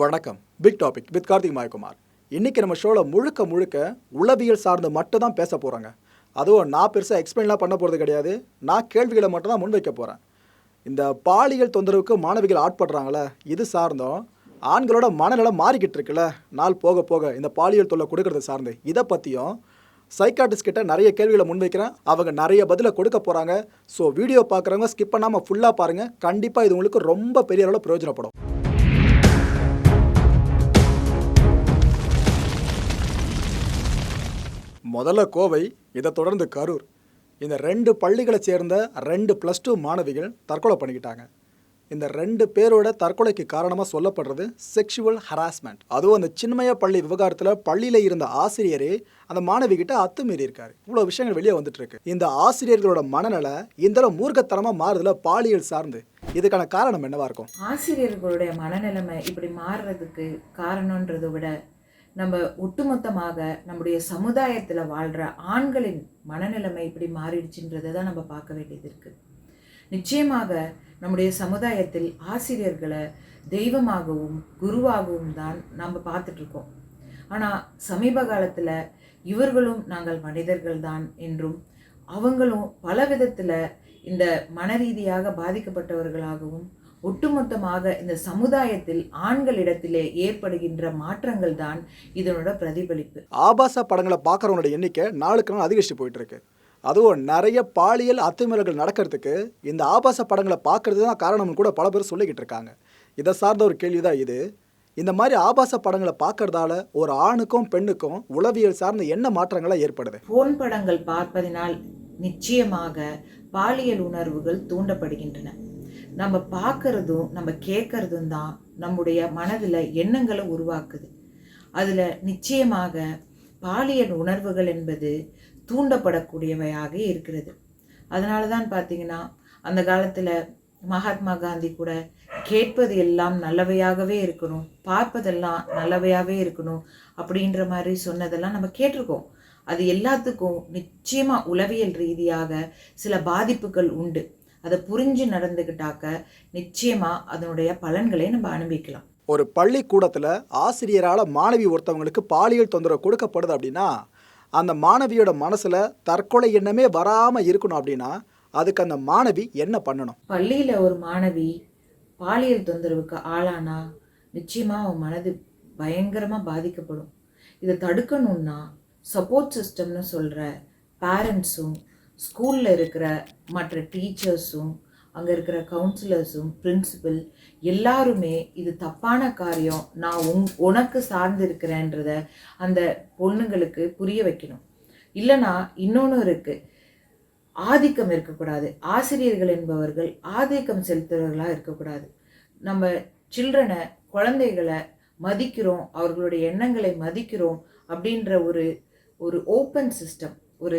வணக்கம். Big topic with Karthik Mayakumar. இன்றைக்கி நம்ம ஷோவில் முழுக்க முழுக்க உளவியல் சார்ந்து மட்டும் தான் பேச போகிறாங்க அதுவும் நான் பெருசாக எக்ஸ்பிளைன்லாம் பண்ண போகிறது கிடையாது. நான் கேள்விகளை மட்டும் தான் முன்வைக்க போகிறேன் இந்த பாலியல் தொந்தரவுக்கு மாணவிகள் ஆட்படுறாங்களே இது சார்ந்தும் ஆண்களோட மனநலம் மாறிக்கிட்டு இருக்குல்ல நாள் போக போக இந்த பாலியல் தொல்லை கொடுக்கறது சார்ந்து. இதை பற்றியும் சைக்காட்டிஸ்ட் கிட்ட நிறைய கேள்விகளை முன்வைக்கிறேன் அவங்க நிறைய பதிலை கொடுக்க போகிறாங்க ஸோ வீடியோ பார்க்குறவங்க ஸ்கிப் பண்ணாமல் ஃபுல்லாக பாருங்கள் கண்டிப்பாக இது உங்களுக்கு ரொம்ப பெரிய அளவில் பிரயோஜனப்படும். முதல்ல கோவை இதை தொடர்ந்து கரூர். இந்த ரெண்டு பள்ளிகளை சேர்ந்த ரெண்டு ப்ளஸ் டூ மாணவிகள் தற்கொலை பண்ணிக்கிட்டாங்க. இந்த ரெண்டு பேரோட தற்கொலைக்கு காரணமாக சொல்லப்படுறது செக்ஷுவல் ஹராஸ்மெண்ட் அதுவும் அந்த சின்மய பள்ளி விவகாரத்தில் பள்ளியில் இருந்த ஆசிரியரே அந்த மாணவிகிட்ட அத்துமீறி இருக்காரு. இவ்வளோ விஷயங்கள் வெளியே வந்துட்டு இருக்கு. இந்த ஆசிரியர்களோட மனநல இந்த மூர்க்கத்தனமாக மாறுதல பாலியல் சார்ந்து. இதுக்கான காரணம் என்னவா இருக்கும்? ஆசிரியர்களுடைய மனநிலைமை இப்படி மாறுறதுக்கு காரணன்றதை விட நம்ம ஒட்டுமொத்தமாக நம்முடைய சமுதாயத்தில் வாழ்கிற ஆண்களின் மனநிலைமை இப்படி மாறிடுச்சுன்றதை தான் நம்ம பார்க்க வேண்டியது இருக்குது நிச்சயமாக நம்முடைய சமுதாயத்தில் ஆசிரியர்களை தெய்வமாகவும் குருவாகவும் தான் நம்ம பார்த்துட்ருக்கோம் ஆனால் சமீப காலத்தில் இவர்களும் நாங்கள் மனிதர்கள் தான் என்றும் அவங்களும் பல விதத்தில் இந்த மன ரீதியாக பாதிக்கப்பட்டவர்களாகவும் ஒட்டுமொத்தமாக இந்த சமுதாயத்தில் ஆண்களிடத்திலே ஏற்படுகின்ற மாற்றங்கள் தான் இதனோட பிரதிபலிப்பு. ஆபாச படங்களை பார்க்குறவங்களோட எண்ணிக்கை நாளுக்கு நாள் அதிகரிச்சு போயிட்டு இருக்கு அதுவும் நிறைய பாலியல் அத்துமீறல்கள் நடக்கிறதுக்கு இந்த ஆபாச படங்களை பார்க்கறது தான் காரணம்னு கூட பல பேர் சொல்லிக்கிட்டு இருக்காங்க. இதை சார்ந்த ஒரு கேள்வி தான் இது. இந்த மாதிரி ஆபாச படங்களை பார்க்கறதால ஒரு ஆணுக்கும் பெண்ணுக்கும் உளவியல் சார்ந்த என்ன மாற்றங்களாக ஏற்படுது? போன் படங்கள் பார்ப்பதினால் நிச்சயமாக பாலியல் உணர்வுகள் தூண்டப்படுகின்றன. நம்ம பார்க்கறதும் நம்ம கேட்கறதும் தான் நம்முடைய மனதில் எண்ணங்களை உருவாக்குது. அதில் நிச்சயமாக பாலியல் உணர்வுகள் என்பது தூண்டப்படக்கூடியவையாக இருக்கிறது. அதனால தான் பார்த்தீங்கன்னா அந்த காலத்தில் மகாத்மா காந்தி கூட கேட்பது எல்லாம் நல்லவையாகவே இருக்கணும் பார்ப்பதெல்லாம் நல்லவையாகவே இருக்கணும் அப்படின்ற மாதிரி சொன்னதெல்லாம் நம்ம கேட்டிருக்கோம். அது எல்லாத்துக்கும் நிச்சயமாக உளவியல் ரீதியாக சில பாதிப்புகள் உண்டு. அதை புரிஞ்சு நடந்துக்கிட்டாக்க நிச்சயமாக அதனுடைய பலன்களை நம்ம அனுபவிக்கலாம். ஒரு பள்ளிக்கூடத்தில் ஆசிரியரால் மாணவி ஒருத்தவங்களுக்கு பாலியல் தொந்தரவு கொடுக்கப்படுது அப்படின்னா அந்த மாணவியோட மனசில் தற்கொலை எண்ணமே வராமல் இருக்கணும் அப்படின்னா அதுக்கு அந்த மாணவி என்ன பண்ணணும்? பள்ளியில் ஒரு மாணவி பாலியல் தொந்தரவுக்கு ஆளானா நிச்சயமாக அவன் மனது பயங்கரமாக பாதிக்கப்படும். இதை தடுக்கணும்னா சப்போர்ட் சிஸ்டம்னு சொல்கிற பேரண்ட்ஸும் ஸ்கூலில் இருக்கிற மற்ற டீச்சர்ஸும் அங்கே இருக்கிற கவுன்சிலர்ஸும் பிரின்சிபல் எல்லாருமே இது தப்பான காரியம். நான் உங் உனக்கு சார்ந்து இருக்கிறேன்றத அந்த பொண்ணுங்களுக்கு புரிய வைக்கணும். இல்லைனா இன்னொன்று இருக்குது ஆதிக்கம் இருக்கக்கூடாது. ஆசிரியர்கள் என்பவர்கள் ஆதிக்கம் செலுத்துறவர்களாக இருக்கக்கூடாது. நம்ம சில்ட்ரனை குழந்தைகளை மதிக்கிறோம் அவர்களுடைய எண்ணங்களை மதிக்கிறோம் அப்படின்ற ஒரு ஒரு ஓப்பன் சிஸ்டம் ஒரு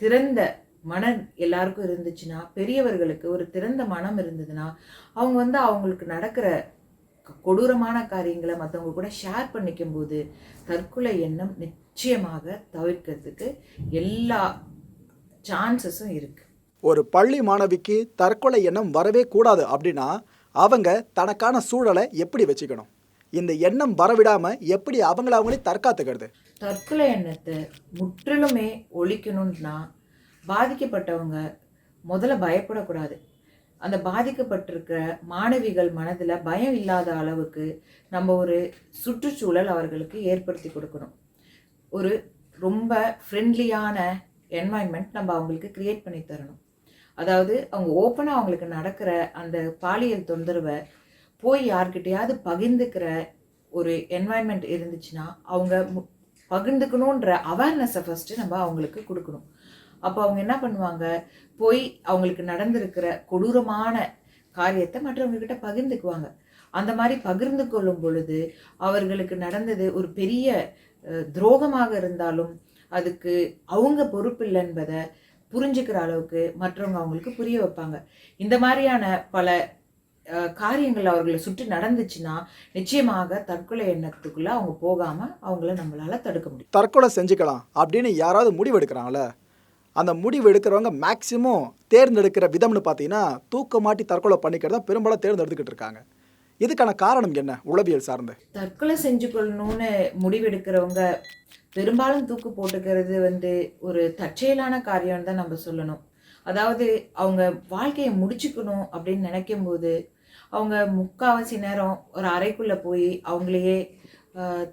திறந்த மனம் எல்லாருக்கும் இருந்துச்சுன்னா பெரியவர்களுக்கு ஒரு திறந்த மனம் இருந்ததுன்னா அவங்க வந்து அவங்களுக்கு நடக்கிற கொடூரமான காரியங்களை மற்றவங்க கூட ஷேர் பண்ணிக்கும் போது தற்கொலை எண்ணம் நிச்சயமாக தவிர்க்கிறதுக்கு எல்லா சான்சஸும் இருக்குது ஒரு பள்ளி மாணவிக்கு தற்கொலை எண்ணம் வரவே கூடாது அப்படின்னா அவங்க தனக்கான சூழலை எப்படி வச்சுக்கணும்? இந்த எண்ணம் வரவிடாமல் எப்படி அவங்கள அவங்களே தற்காத்துக்கிறது? தற்கொலை எண்ணத்தை முற்றிலுமே ஒழிக்கணும்னா பாதிக்கப்பட்டவங்க முதல்ல பயப்படக்கூடாது. அந்த பாதிக்கப்பட்டிருக்கிற மாணவிகள் மனதில் பயம் இல்லாத அளவுக்கு நம்ம ஒரு சுற்றுச்சூழல் அவர்களுக்கு ஏற்படுத்தி கொடுக்கணும். ஒரு ரொம்ப ஃப்ரெண்ட்லியான என்வாயன்மெண்ட் நம்ம அவங்களுக்கு க்ரியேட் பண்ணி தரணும். அதாவது அவங்க ஓப்பனாக அவங்களுக்கு நடக்கிற அந்த பாலியல் தொந்தரவை போய் யார்கிட்டையாவது பகிர்ந்துக்கிற ஒரு என்வாயன்மெண்ட் இருந்துச்சுன்னா அவங்க மு- பகிர்ந்துக்கணுன்ற அவேர்னஸை ஃபஸ்ட்டு நம்ம அவங்களுக்கு கொடுக்கணும். அப்போ அவங்க என்ன பண்ணுவாங்க? போய் அவங்களுக்கு நடந்திருக்கிற கொடூரமான காரியத்தை மற்றவங்கக்கிட்ட பகிர்ந்துக்குவாங்க. அந்த மாதிரி பகிர்ந்து கொள்ளும் பொழுது அவர்களுக்கு நடந்தது ஒரு பெரிய துரோகமாக இருந்தாலும் அதுக்கு அவங்க பொறுப்பில்லை என்பதை புரிஞ்சுக்கிற அளவுக்கு மற்றவங்க அவங்களுக்கு புரிய வைப்பாங்க. இந்த மாதிரியான பல காரியங்கள் அவர்களை சுற்றி நடந்துச்சுன்னா நிச்சயமாக தற்கொலை எண்ணத்துக்குள்ள அவங்க போகாம அவங்கள நம்மளால தடுக்க முடியும். தற்கொலை செஞ்சுக்கலாம் அப்படின்னு யாராவது முடிவெடுக்கிறாங்களே? அந்த முடிவு எடுக்கிறவங்க மேக்சிமம் தேர்ந்தெடுக்கிற விதம்னு பார்த்தீங்கன்னா தூக்க மாட்டி தற்கொலை பண்ணிக்கிறது தான் பெரும்பாலும் தேர்ந்தெடுத்துக்கிட்டு இருக்காங்க. இதுக்கான காரணம் என்ன உளவியல் சார்ந்து? தற்கொலை செஞ்சு கொள்ளணும்னு முடிவெடுக்கிறவங்க பெரும்பாலும் தூக்கு போட்டுக்கிறது வந்து ஒரு தற்செயலான காரியம்னு தான் நம்ம சொல்லணும். அதாவது அவங்க வாழ்க்கையை முடிச்சுக்கணும் அப்படின்னு நினைக்கும் போது அவங்க முக்காவாசி நேரம் ஒரு அறைக்குள்ளே போய் அவங்களையே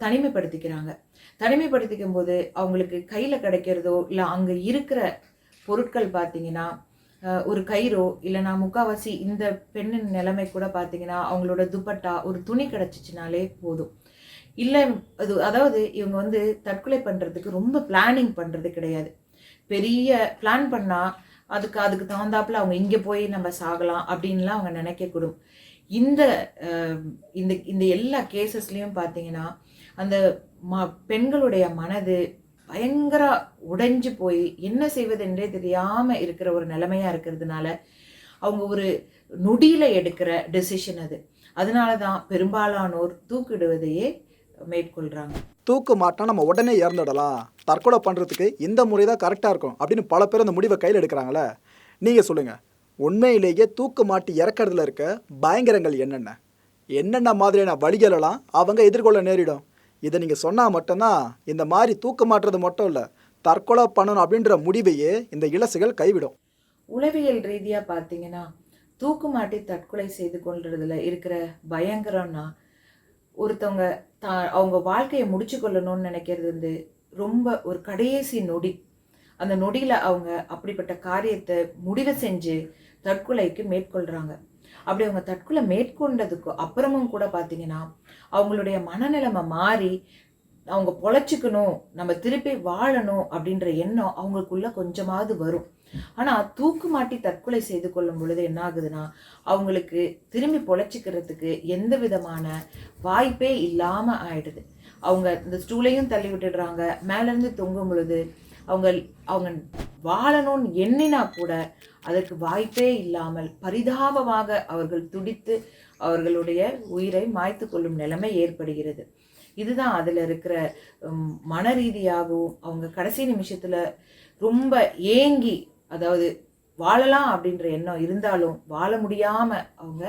தனிமைப்படுத்திக்கிறாங்க. தனிமைப்படுத்திக்கும் போது அவங்களுக்கு கையில் கிடைக்கிறதோ இல்லை அங்கே இருக்கிற பொருட்கள் பார்த்தீங்கன்னா ஒரு கயிறோ இல்லைனா முக்காவாசி இந்த பெண்ணின் நிலைமை கூட பார்த்தீங்கன்னா அவங்களோட துப்பட்டா ஒரு துணி கிடச்சிச்சினாலே போதும். இல்லை அது அதாவது இவங்க வந்து தற்கொலை பண்ணுறதுக்கு ரொம்ப பிளானிங் பண்ணுறது கிடையாது. பெரிய பிளான் பண்ணால் அதுக்கு அதுக்கு தகுந்தாப்புல அவங்க இங்கே போய் நம்ம சாகலாம் அப்படின்லாம் அவங்க நினைக்கக்கூடும். இந்த இந்த இந்த எல்லா கேசஸ்லேயும் பார்த்தீங்கன்னா அந்த ம பெண்களுடைய மனது பயங்கர உடைஞ்சு போய் என்ன செய்வதென்றே தெரியாமல் இருக்கிற ஒரு நிலைமையாக இருக்கிறதுனால அவங்க ஒரு நொடியில் எடுக்கிற டெசிஷன் அது. அதனால தான் பெரும்பாலானோர் தூக்கிடுவதையே மேற்கொள்கிறாங்க தூக்கு மாட்டினா நம்ம உடனே இறந்துடலாம். தற்கொலை பண்ணுறதுக்கு இந்த முறை தான் கரெக்டாக இருக்கும் அப்படின்னு பல பேர் அந்த முடிவை கையில் எடுக்கிறாங்களே நீங்கள் சொல்லுங்கள் உண்மையிலேயே தூக்கு மாட்டி இறக்கிறதுல இருக்க பயங்கரங்கள் என்னென்ன? என்னென்ன மாதிரியான வழிகளெல்லாம் அவங்க எதிர்கொள்ள நேரிடும்? இதை நீங்கள் சொன்னால் மட்டும்தான் இந்த மாதிரி தூக்க மாட்டுறது மட்டும் இல்லை தற்கொலை பண்ணணும் அப்படின்ற முடிவையே இந்த இலசுகள் கைவிடும். உளவியல் ரீதியாக பார்த்தீங்கன்னா தூக்கு மாட்டி தற்கொலை செய்து கொள்றதுல இருக்கிற பயங்கரம்னா ஒருத்தவங்க தா அவங்க வாழ்க்கையை முடிச்சு கொள்ளணும்னு நினைக்கிறது வந்து ரொம்ப ஒரு கடைசி நொடி. அந்த நொடியில் அவங்க அப்படிப்பட்ட காரியத்தை முடிவு செஞ்சு தற்கொலைக்கு மேற்கொள்கிறாங்க அப்படி அவங்க தற்கொலை மேற்கொண்டதுக்கு அப்புறமும் கூட பார்த்தீங்கன்னா அவங்களுடைய மனநிலைமை மாறி அவங்க பொழைச்சிக்கணும் நம்ம திருப்பி வாழணும் அப்படின்ற எண்ணம் அவங்களுக்குள்ள கொஞ்சமாவது வரும். ஆனால் தூக்கு மாட்டி தற்கொலை செய்து கொள்ளும் பொழுது என்ன ஆகுதுன்னா அவங்களுக்கு திரும்பி பொழைச்சிக்கிறதுக்கு எந்த விதமான வாய்ப்பே இல்லாமல் ஆயிடுது. அவங்க இந்த ஸ்டூலையும் தள்ளி விட்டுடுறாங்க. மேலேருந்து தொங்கும் பொழுது அவங்க அவங்க வாழணும்னு எண்ணினா கூட அதற்கு வாய்ப்பே இல்லாமல் பரிதாபமாக அவர்கள் துடித்து அவர்களுடைய உயிரை மாய்த்து கொள்ளும் நிலைமை ஏற்படுகிறது. இதுதான் அதில் இருக்கிற மன ரீதியாகவும் அவங்க கடைசி நிமிஷத்தில் ரொம்ப ஏங்கி அதாவது வாழலாம் அப்படின்ற எண்ணம் இருந்தாலும் வாழ முடியாமல் அவங்க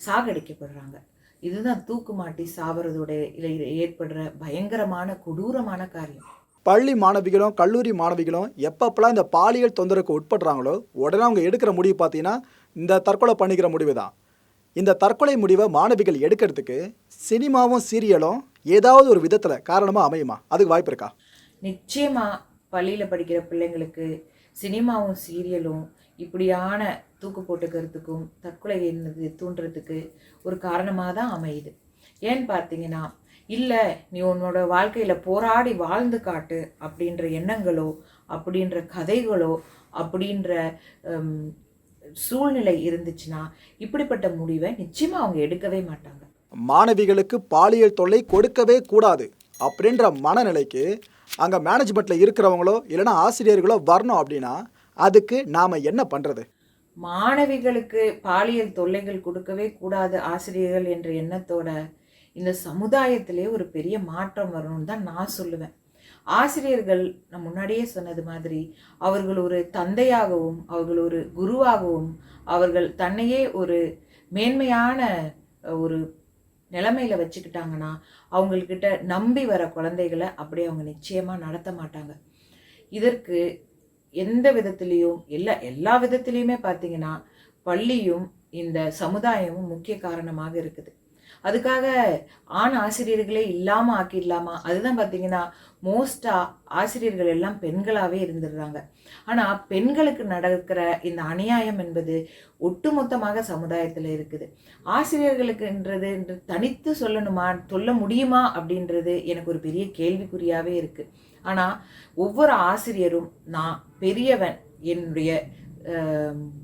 சாகடிக்கப்படுறாங்க. இதுதான் தூக்கு மாட்டி சாவறதோட ஏற்படுற பயங்கரமான கொடூரமான காரியம். பள்ளி மாணவிகளும் கல்லூரி மாணவிகளும் எப்பப்பெல்லாம் இந்த பாலியல் தொந்தரவுக்கு உட்படுறாங்களோ உடனே அவங்க எடுக்கிற முடிவு பார்த்தீங்கன்னா இந்த தற்கொலை பண்ணிக்கிற முடிவு தான். இந்த தற்கொலை முடிவை மாணவிகள் எடுக்கிறதுக்கு சினிமாவும் சீரியலும் ஏதாவது ஒரு விதத்தில் காரணமாக அமையுமா? அதுக்கு வாய்ப்பு இருக்கா? நிச்சயமாக பள்ளியில் படிக்கிற பிள்ளைங்களுக்கு சினிமாவும் சீரியலும் இப்படியான தூக்கு போட்டுக்கிறதுக்கும் தற்கொலை தூண்டுறதுக்கு ஒரு காரணமாக தான் அமையுது. ஏன்னு பார்த்தீங்கன்னா இல்லை நீ உன்னோட வாழ்க்கையில் போராடி வாழ்ந்து காட்டு அப்படின்ற எண்ணங்களோ அப்படின்ற கதைகளோ அப்படின்ற சூழ்நிலை இருந்துச்சுன்னா இப்படிப்பட்ட முடிவை நிச்சயமாக அவங்க எடுக்கவே மாட்டாங்க. மாணவிகளுக்கு பாலியல் தொல்லை கொடுக்கவே கூடாது அப்படின்ற மனநிலைக்கு அங்கே மேனேஜ்மெண்ட்டில் இருக்கிறவங்களோ இல்லைன்னா ஆசிரியர்களோ வரணும் அப்படின்னா அதுக்கு நாம் என்ன பண்ணுறது மாணவிகளுக்கு பாலியல் தொல்லைகள் கொடுக்கவே கூடாது ஆசிரியர்கள் என்ற எண்ணத்தோட இந்த சமுதாயத்திலே ஒரு பெரிய மாற்றம் வரணும்னு தான் நான் சொல்லுவேன். ஆசிரியர்கள் நான் முன்னாடியே சொன்னது மாதிரி அவர்கள் ஒரு தந்தையாகவும் அவர்கள் ஒரு குருவாகவும் அவர்கள் தன்னையே ஒரு மேன்மையான ஒரு நிலைமையில வச்சுக்கிட்டாங்கன்னா அவங்கக்கிட்ட நம்பி வர குழந்தைகளை அப்படியே அவங்க நிச்சயமாக நடத்த மாட்டாங்க. இதற்கு எந்த விதத்திலையும் எல்லா எல்லா விதத்திலையுமே பார்த்தீங்கன்னா பள்ளியும் இந்த சமுதாயமும் முக்கிய காரணமாக இருக்குது. அதுக்காக ஆண் ஆசிரியர்களே இல்லாமல் ஆக்கிடலாமா? அதுதான் பார்த்தீங்கன்னா மோஸ்ட்டாக ஆசிரியர்கள் எல்லாம் பெண்களாகவே இருந்துடுறாங்க. ஆனால் பெண்களுக்கு நடக்கிற இந்த அநியாயம் என்பது ஒட்டுமொத்தமாக சமுதாயத்தில் இருக்குது. ஆசிரியர்களுக்குன்றது என்று தனித்து சொல்லணுமா? சொல்ல முடியுமா? அப்படின்றது எனக்கு ஒரு பெரிய கேள்விக்குறியாகவே இருக்குது ஆனால் ஒவ்வொரு ஆசிரியரும் நான் பெரியவன் என்னுடைய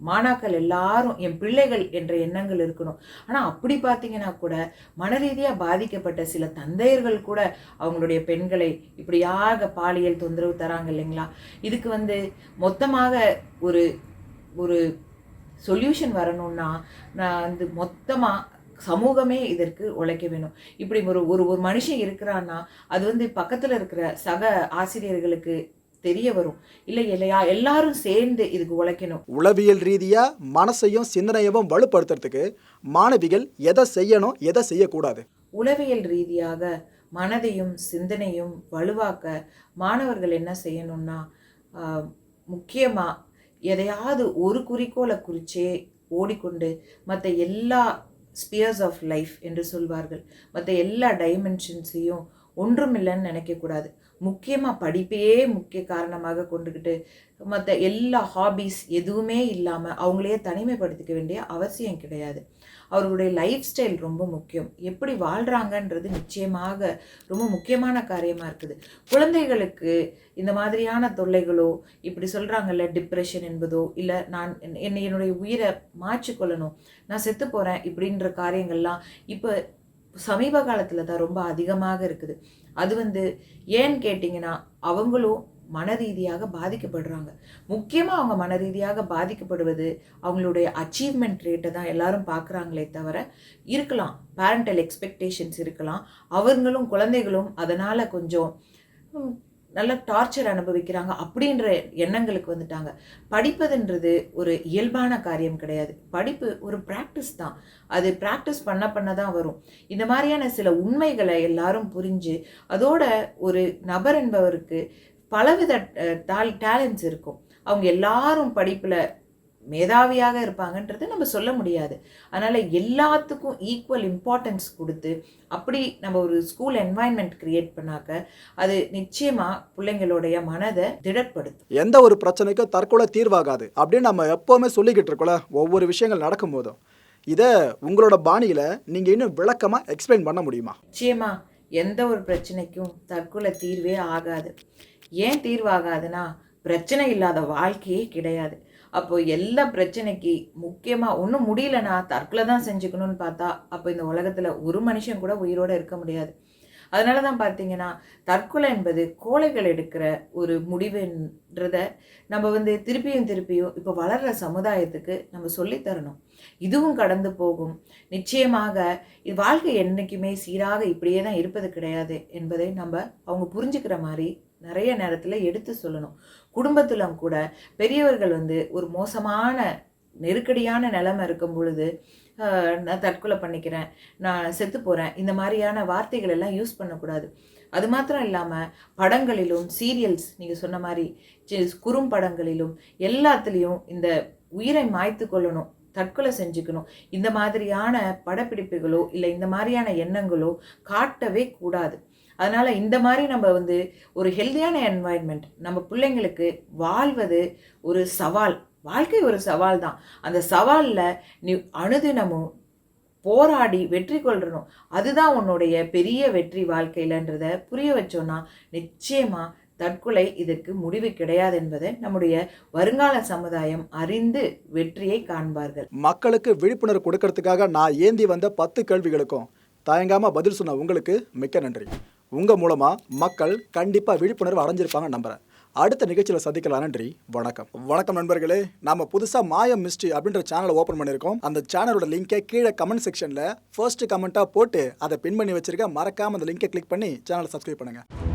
மாணாக்கள் எல்லாரும் என் பிள்ளைகள் என்ற எண்ணங்கள் இருக்கணும். ஆனால் அப்படி பார்த்தீங்கன்னா கூட மனரீதியாக பாதிக்கப்பட்ட சில தந்தையர்கள் கூட அவங்களுடைய பெண்களை இப்படியாக பாலியல் தொந்தரவு தராங்க இல்லைங்களா? இதுக்கு வந்து மொத்தமாக ஒரு ஒரு சொல்யூஷன் வரணும்னா நான் வந்து மொத்தமாக சமூகமே இதற்கு உழைக்க வேணும். இப்படி ஒரு ஒரு ஒரு மனுஷன் இருக்கிறான்னா அது வந்து பக்கத்தில் இருக்கிற சக ஆசிரியர்களுக்கு தெரிய வரும் இல்லை இல்லையா எல்லாரும் சேர்ந்து இதுக்கு உழைக்கணும். உளவியல் ரீதியாக மனசையும் சிந்தனையவும் வலுப்படுத்துறதுக்கு மாணவிகள் எதை செய்யணும் எதை செய்யக்கூடாது? உளவியல் ரீதியாக மனதையும் சிந்தனையும் வலுவாக்க மாணவர்கள் என்ன செய்யணும்னா முக்கியமாக எதையாவது ஒரு குறிக்கோளை குறிச்சே ஓடிக்கொண்டு மற்ற எல்லா ஸ்பியர்ஸ் ஆஃப் லைஃப் என்று சொல்வார்கள். மற்ற எல்லா டைமென்ஷன்ஸையும் ஒன்றுமில்லைன்னு நினைக்கக்கூடாது. முக்கியமாக படிப்பையே முக்கிய காரணமாக கொண்டுக்கிட்டு மற்ற எல்லா ஹாபீஸ் எதுவுமே இல்லாமல் அவங்களையே தனிமைப்படுத்திக்க வேண்டிய அவசியம் கிடையாது. அவர்களுடைய லைஃப் ஸ்டைல் ரொம்ப முக்கியம். எப்படி வாழ்கிறாங்கன்றது நிச்சயமாக ரொம்ப முக்கியமான காரியமாக இருக்குது. குழந்தைகளுக்கு இந்த மாதிரியான தொல்லைகளோ இப்படி சொல்கிறாங்கல்ல டிப்ரெஷன் என்பதோ இல்லை நான் என்- என்னை என்னுடைய உயிரை மாற்றிக்கொள்ளணும் நான் செத்து போகிறேன் இப்படின்ற காரியங்கள்லாம் இப்போ சமீப காலத்தில் தான் ரொம்ப அதிகமாக இருக்குது. அது வந்து ஏன்னு கேட்டிங்கன்னா அவங்களும் மன ரீதியாக பாதிக்கப்படுறாங்க. முக்கியமாக அவங்க மன ரீதியாக பாதிக்கப்படுவது அவங்களுடைய அச்சீவ்மெண்ட் ரேட்டை தான் எல்லாரும் பார்க்குறாங்களே தவிர இருக்கலாம். பேரண்டல் எக்ஸ்பெக்டேஷன்ஸ் இருக்கலாம். அவங்களும் குழந்தைகளும் அதனால் கொஞ்சம் நல்ல டார்ச்சர் அனுபவிக்கிறாங்க அப்படின்ற எண்ணங்களுக்கு வந்துட்டாங்க. படிப்பதுன்றது ஒரு இயல்பான காரியம் கிடையாது. படிப்பு ஒரு ப்ராக்டிஸ் தான். அது ப்ராக்டிஸ் பண்ண பண்ண தான் வரும். இந்த மாதிரியான சில உண்மைகளை எல்லாரும் புரிஞ்சு அதோட ஒரு நபர் என்பவருக்கு பலவித டேலண்ட்ஸ் இருக்கும். அவங்க எல்லாரும் படிப்பில் மேதாவியாக இருப்பாங்கன்றது நம்ம சொல்ல முடியாது. அதனால் எல்லாத்துக்கும் ஈக்குவல் இம்பார்ட்டன்ஸ் கொடுத்து அப்படி நம்ம ஒரு ஸ்கூல் என்வாயன்மெண்ட் கிரியேட் பண்ணாக்க அது நிச்சயமாக பிள்ளைங்களுடைய மனதை திடப்படுத்தும். எந்த ஒரு பிரச்சனைக்கும் தற்கொலை தீர்வாகாது. அப்படின்னு நம்ம எப்போவுமே சொல்லிக்கிட்டு இருக்கோம்ல ஒவ்வொரு விஷயங்கள் நடக்கும்போதும் இதை உங்களோட பாணியில் நீங்கள் இன்னும் விளக்கமாக எக்ஸ்பிளைன் பண்ண முடியுமா? நிச்சயமா எந்த ஒரு பிரச்சனைக்கும் தற்கொலை தீர்வே ஆகாது. ஏன் தீர்வாகாதுன்னா பிரச்சனை இல்லாத வாழ்க்கையே கிடையாது. அப்போ எல்லா பிரச்சனைக்கு முக்கியமாக ஒன்றும் முடியலனா தற்கொலை தான் செஞ்சுக்கணும்னு பார்த்தா அப்போ இந்த உலகத்தில் ஒரு மனுஷன் கூட உயிரோடு இருக்க முடியாது. அதனால தான் பார்த்தீங்கன்னா தற்கொலை என்பது கோழைகள் எடுக்கிற ஒரு முடிவுன்றத நம்ம வந்து திருப்பியும் திருப்பியும் இப்போ வளர்கிற சமுதாயத்துக்கு நம்ம சொல்லித்தரணும் இதுவும் கடந்து போகும். நிச்சயமாக வாழ்க்கை என்றைக்குமே சீராக இப்படியே தான் இருப்பது கிடையாது என்பதை நம்ம அவங்க புரிஞ்சுக்கிற மாதிரி நிறைய நேரத்தில் எடுத்து சொல்லணும். குடும்பத்திலும் கூட பெரியவர்கள் வந்து ஒரு மோசமான நெருக்கடியான நிலைமை இருக்கும் பொழுது நான் தற்கொலை பண்ணிக்கிறேன் நான் செத்து போகிறேன் இந்த மாதிரியான வார்த்தைகள் எல்லாம் யூஸ் பண்ணக்கூடாது. அது மாத்திரம் இல்லாமல் படங்களிலும் சீரியல்ஸ் நீங்கள் சொன்ன மாதிரி குறும்படங்களிலும் எல்லாத்துலேயும் இந்த உயிரை மாய்த்து கொள்ளணும் தற்கொலை செஞ்சுக்கணும். இந்த மாதிரியான படப்பிடிப்புகளோ இல்லை இந்த மாதிரியான எண்ணங்களோ காட்டவே கூடாது. அதனால் இந்த மாதிரி நம்ம வந்து ஒரு ஹெல்தியான என்வாயன்மெண்ட் நம்ம பிள்ளைங்களுக்கு வாழ்வது ஒரு சவால். வாழ்க்கை ஒரு சவால் தான். அந்த சவாலில் நீ அனுதினமும் போராடி வெற்றி கொள்ளணும். அதுதான் உன்னுடைய பெரிய வெற்றி வாழ்க்கையிலன்றத புரிய வச்சோன்னா நிச்சயமாக தற்கொலை இதற்கு முடிவு கிடையாது என்பதை நம்முடைய வருங்கால சமுதாயம் அறிந்து வெற்றியை காண்பார்கள். மக்களுக்கு விழிப்புணர்வு கொடுக்கறதுக்காக நான் ஏந்தி வந்த பத்து கேள்விகளுக்கும் தயங்காமல் பதில் சொன்ன உங்களுக்கு மிக்க நன்றி. உங்கள் மூலமாக மக்கள் கண்டிப்பாக விழிப்புணர்வு அடைஞ்சிருப்பாங்க நம்புகிறேன் அடுத்த நிகழ்ச்சியில் சந்திக்கலாம். நன்றி வணக்கம். வணக்கம் நண்பர்களே நம்ம புதுசாக மாயம் மிஸ்ட்ரி அப்படின்ற சேனலை ஓப்பன் பண்ணியிருக்கோம். அந்த சேனலோட லிங்கை கீழே கமெண்ட் செக்ஷனில் ஃபர்ஸ்ட் கமெண்ட்டாக போட்டு அதை பின் பண்ணி வச்சிருக்க மறக்காமல் அந்த லிங்கை கிளிக் பண்ணி சேனலை சப்ஸ்கிரைப் பண்ணுங்கள்